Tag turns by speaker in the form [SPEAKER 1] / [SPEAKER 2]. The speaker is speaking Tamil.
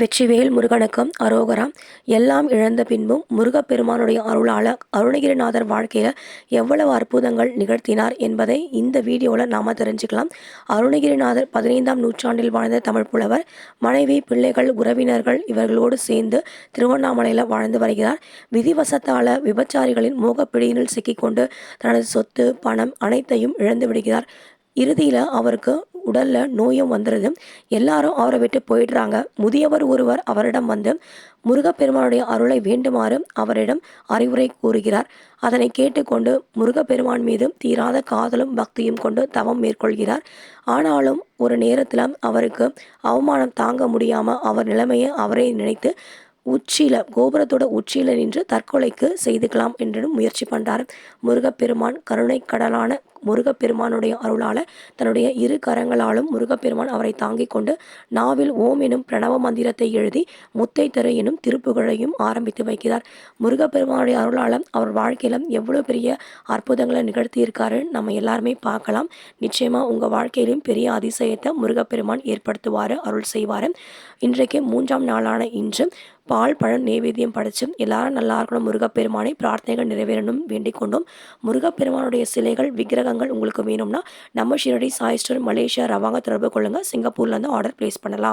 [SPEAKER 1] வெற்றிவேல் முருகனுக்கும் அரோகரா எல்லாம் இழந்த பின்பும் முருகப்பெருமானுடைய அருளால் அருணகிரிநாதர் வாழ்க்கையில் எவ்வளவு அற்புதங்கள் நிகழ்த்தினார் என்பதை இந்த வீடியோவில் நாம் தெரிஞ்சுக்கலாம். அருணகிரிநாதர் பதினைந்தாம் நூற்றாண்டில் வாழ்ந்த தமிழ் புலவர் மனைவி பிள்ளைகள் உறவினர்கள் இவர்களோடு சேர்ந்து திருவண்ணாமலையில் வாழ்ந்து வருகிறார். விதிவசத்தால் விபச்சாரிகளின் மோகப்பிடியினில் சிக்கிக்கொண்டு தனது சொத்து பணம் அனைத்தையும் இழந்து விடுகிறார். இறுதியில் அவருக்கு உடலில் நோயும் வந்துடுது எல்லாரும் அவரை விட்டு போயிடுறாங்க. முதியவர் ஒருவர் அவரிடம் வந்து முருகப்பெருமானுடைய அருளை வேண்டுமாறு அவரிடம் அறிவுரை கூறுகிறார். அதனை கேட்டுக்கொண்டு முருகப்பெருமான் மீது தீராத காதலும் பக்தியும் கொண்டு தவம் மேற்கொள்கிறார். ஆனாலும் ஒரு நேரத்தில் அவருக்கு அவமானம் தாங்க முடியாமல் அவர் நிலைமையை அவரை நினைத்து உச்சியில் கோபுரத்தோட உச்சியில் நின்று தற்கொலைக்கு செய்துக்கலாம் என்று முயற்சி பண்ணுறார் முருகப்பெருமான் கருணை கடலான முருகப்பெருமானுடைய அருளால் தன்னுடைய இரு கரங்களாலும் முருகப்பெருமான் அவரை தாங்கிக் கொண்டு நாவில் ஓம் எனும் பிரணவ மந்திரத்தை எழுதி முத்தை தரு எனும் திருப்புகழையும் ஆரம்பித்து வைக்கிறார். முருகப்பெருமானுடைய அருளால் அவர் வாழ்க்கையில எவ்வளோ பெரிய அற்புதங்களை நிகழ்த்தியிருக்காரு நம்ம எல்லாருமே பார்க்கலாம். நிச்சயமாக உங்கள் வாழ்க்கையிலும் பெரிய அதிசயத்தை முருகப்பெருமான் ஏற்படுத்துவார் அருள் செய்வார். இன்றைக்கு மூன்றாம் நாளான இன்று பால் பழம் நைவேத்தியம் படைச்சு எல்லாரும் நல்லா இருக்கணும். முருகப்பெருமானை பிரார்த்தனைகள் நிறைவேறணும். வேண்டிக் கொண்டும். முருகப்பெருமானுடைய சிலைகள் புத்தகங்கள் உங்களுக்கு வேணும்னா நம்ம Shirdi Sai store Malaysia Rawang தொடர்பு கொள்ளுங்கள் சிங்கப்பூர்லேருந்து ஆர்டர் ப்ளேஸ் பண்ணலாம்.